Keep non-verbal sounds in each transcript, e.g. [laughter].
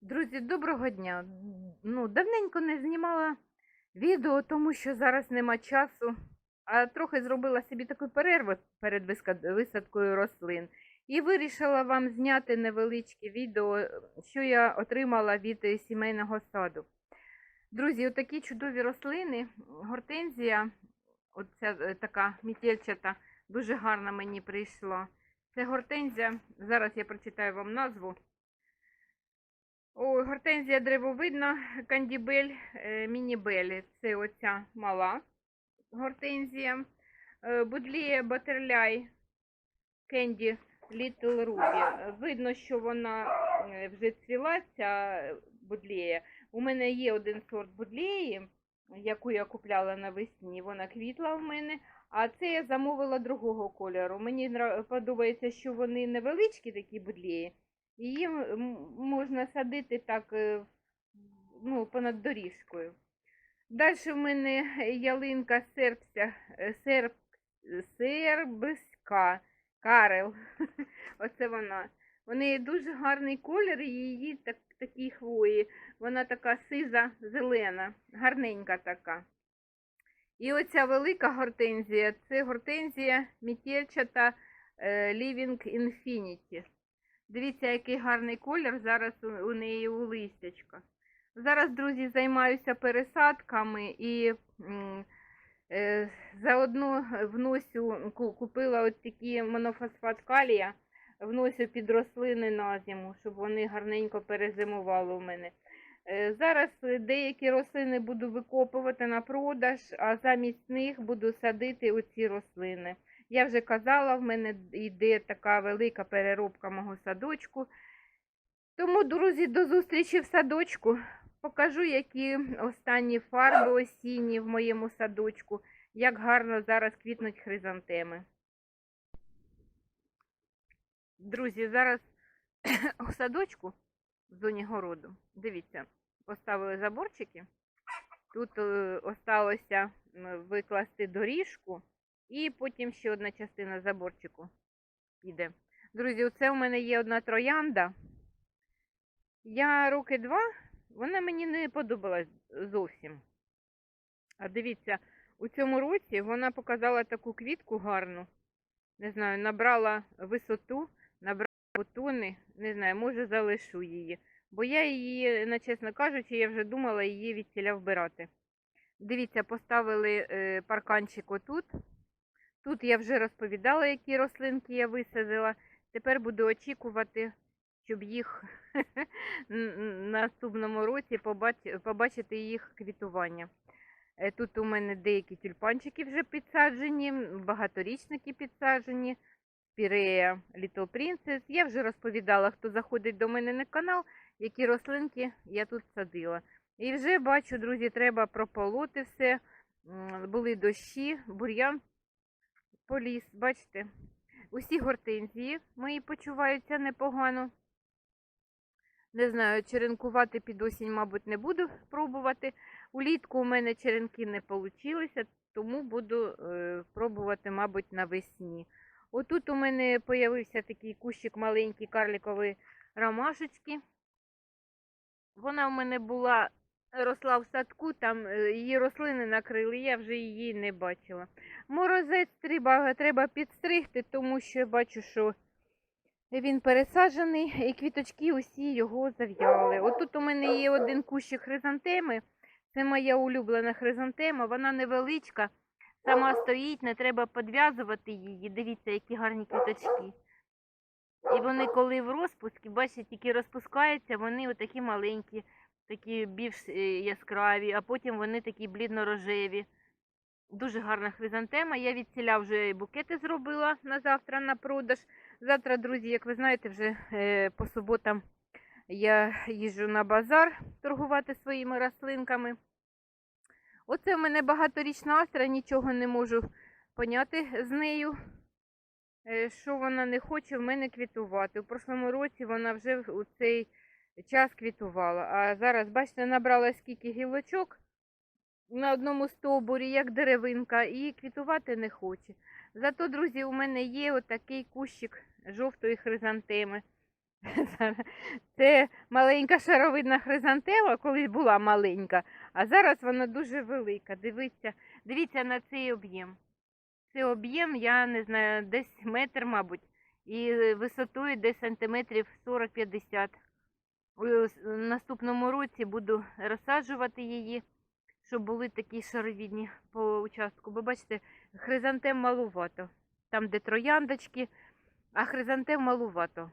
Друзі, доброго дня. Ну, давненько не знімала відео, тому що зараз нема часу, а трохи зробила собі таку перерву перед висадкою рослин. І вирішила вам зняти невеличке відео, що я отримала від е, сімейного саду. Друзі, отакі чудові рослини, гортензія, оця е, така мітельчата, дуже гарна мені прийшла. Це гортензія, зараз я прочитаю вам назву. О, гортензія древовидна, кандібель, е, мінібель. Це оця мала гортензія. Е, Будлія батерляй, кенді, Літл Рубі. Видно, що вона е, вже цвіла, ця будлія. У мене є один сорт будлії, яку я купляла навесні. Вона квітла в мене. А це я замовила другого кольору. Мені подобається, що вони невеличкі такі будлії. Її можна садити так е, ну, понад доріжкою. Далі в мене [laughs] ялинка сербська, е, серб, сербська, карел. [laughs] Оце вона. У неї дуже гарний колір її так, такі хвої. Вона така сиза, зелена, гарненька така. І оця велика гортензія це гортензія мітєльчата е, Living Infinity. Дивіться, який гарний колір зараз у, неї у листячка. Зараз, друзі, займаюся пересадками і е, заодно вносю, купила от такі монофосфат калія, вносю під рослини на зиму, щоб вони гарненько перезимували у мене. Е, Зараз деякі рослини буду викопувати на продаж, а замість них буду садити оці рослини. Я вже казала, в мене йде така велика переробка мого садочку. Тому, друзі, до зустрічі в садочку. Покажу, які останні фарби осінні в моєму садочку, як гарно зараз квітнуть хризантеми. Друзі, зараз [coughs] у садочку в зоні городу. Дивіться, поставили заборчики. Тут е, осталося викласти доріжку, і потім ще одна частина заборчику піде. Друзі, оце у мене є одна троянда. Я роки два, вона мені не подобалась зовсім. А дивіться, у цьому році вона показала таку квітку гарну. Не знаю, набрала висоту, набрала бутони, не знаю, може залишу її. Бо я її, на чесно кажучи, я вже думала її від вбирати. Дивіться, поставили е, парканчик отут. Тут я вже розповідала, які рослинки я висадила. Тепер буду очікувати, щоб їх [laughs] наступному році побачити їх квітування. Е, Тут у мене деякі тюльпанчики вже підсаджені, багаторічники підсаджені, пірея Little Princess. Я вже розповідала, хто заходить до мене на канал, які рослинки я тут садила. І вже бачу, друзі, треба прополоти все. Були дощі, бур'ян поліз, бачите. Усі гортензії мої почуваються непогано. Не знаю, черенкувати під осінь, мабуть, не буду пробувати. Улітку у мене черенки не вийшло, тому буду е, пробувати, мабуть, навесні. Отут у мене з'явився такий кущик маленький карликової ромашечки. Вона у мене була, росла в садку, там е, її рослини накрили, я вже її не бачила. Морозець треба, треба підстригти, тому що я бачу, що він пересаджений і квіточки усі його зав'яли. Отут у мене є один кущик хризантеми. Це моя улюблена хризантема, вона невеличка, сама стоїть, не треба підв'язувати її. Дивіться, які гарні квіточки. І вони, коли в розпуску, бачите, тільки розпускаються, вони отакі маленькі, такі більш е, яскраві, а потім вони такі блідно-рожеві. Дуже гарна хризантема. Я від ціля вже букети зробила на завтра на продаж. Завтра, друзі, як ви знаєте, вже е, по суботам я їжджу на базар торгувати своїми рослинками. Оце в мене багаторічна астра, нічого не можу поняти з нею. Е, Що вона не хоче в мене квітувати. У прошлому році вона вже у цей час квітувала. А зараз, бачите, набрала скільки гілочок на одному стовбурі, як деревинка, і квітувати не хоче. Зато, друзі, у мене є отакий кущик жовтої хризантеми. [laughs] Це маленька шаровидна хризантема, колись була маленька, а зараз вона дуже велика. Дивіться, дивіться на цей об'єм. Цей об'єм, я не знаю, десь метр, мабуть, і висотою десь сантиметрів 40-50. У наступному році буду розсаджувати її, щоб були такі шаровідні по участку. Бо бачите, хризантем малувато. Там, де трояндочки, а хризантем малувато.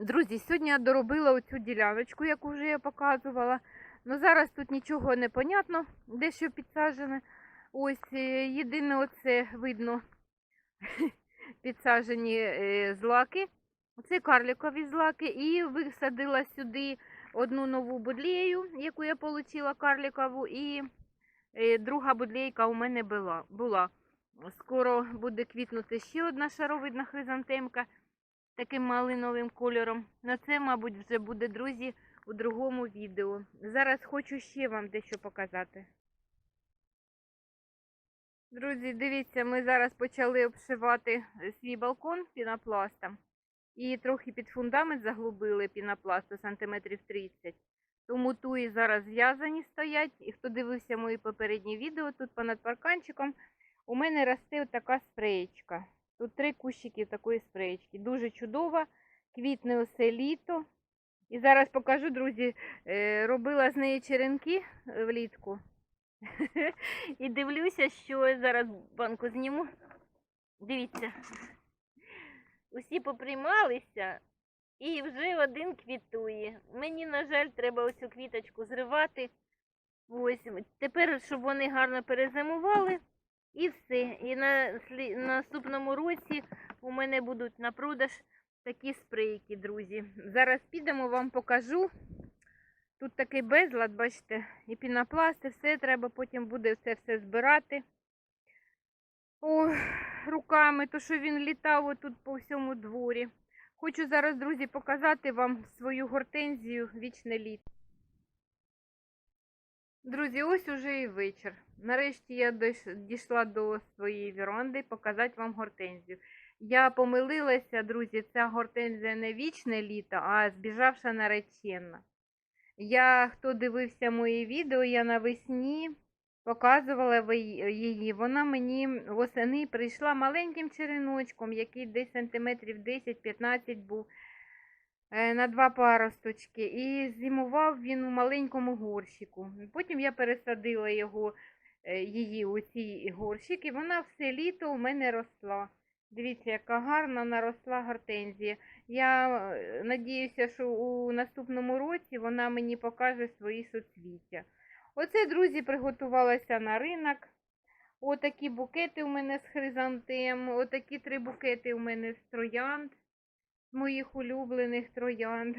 Друзі, сьогодні я доробила оцю діляночку, яку вже я показувала. Ну зараз тут нічого не понятно, де що підсаджене. Ось е, єдине оце видно [laughs] підсаджені е, злаки. Це карликові злаки. І висадила сюди одну нову будлею, яку я отримала карликову, і е, друга будлейка у мене була. була. Скоро буде квітнути ще одна шаровидна хризантемка таким малиновим кольором. На це, мабуть, вже буде, друзі, у другому відео. Зараз хочу ще вам дещо показати. Друзі, дивіться, ми зараз почали обшивати е, свій балкон пінопластом. І трохи під фундамент заглубили пінопласту сантиметрів 30. Тому туї зараз зв'язані стоять. І хто дивився мої попередні відео, тут понад парканчиком у мене росте така спреєчка. Тут три кущики такої спреєчки. Дуже чудова, квітне усе літо. І зараз покажу, друзі, е, робила з неї черенки е, влітку. [laughs] І дивлюся, що зараз банку зніму. Дивіться. Усі поприймалися і вже один квітує. Мені, на жаль, треба оцю квіточку зривати. Ось тепер, щоб вони гарно перезимували. І все. І на наступному році у мене будуть на продаж такі спрейки, друзі. Зараз підемо, вам покажу. Тут такий безлад, бачите, і пінопласт, і все треба потім буде це все збирати. О, руками, то що він літав отут по всьому дворі. Хочу зараз, друзі, показати вам свою гортензію вічне літо. Друзі, ось уже і вечір. Нарешті я дійшла до своєї віранди показати вам гортензію. Я помилилася, друзі, ця гортензія не вічне літо, а збіжавша наречена. Я, хто дивився мої відео, я навесні показувала її. Вона мені восени прийшла маленьким череночком, який десь сантиметрів 10-15 був е, на два паросточки. І зимував він у маленькому горщику. Потім я пересадила його, е, її у цей горщик, і вона все літо у мене росла. Дивіться, яка гарна наросла гортензія. Я е, надіюся, що у наступному році вона мені покаже свої соцвіття. Оце, друзі, приготувалася на ринок. Отакі букети у мене з хризантем, отакі три букети у мене з троянд, з моїх улюблених троянд.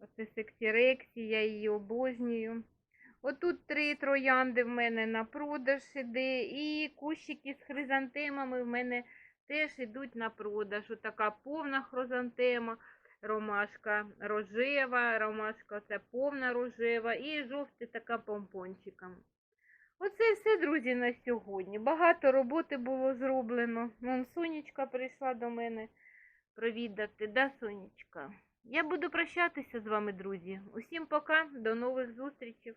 Оце сексірексі, я її обожнюю. Отут три троянди в мене на продаж іде, і кущики з хризантемами в мене теж йдуть на продаж. Отака повна хризантема, ромашка рожева, ромашка це повна рожева і жовта така помпончиком. Оце все, друзі, на сьогодні. Багато роботи було зроблено. Вон сонечка прийшла до мене провідати. Да, сонечка? Я буду прощатися з вами, друзі. Усім пока, до нових зустрічей.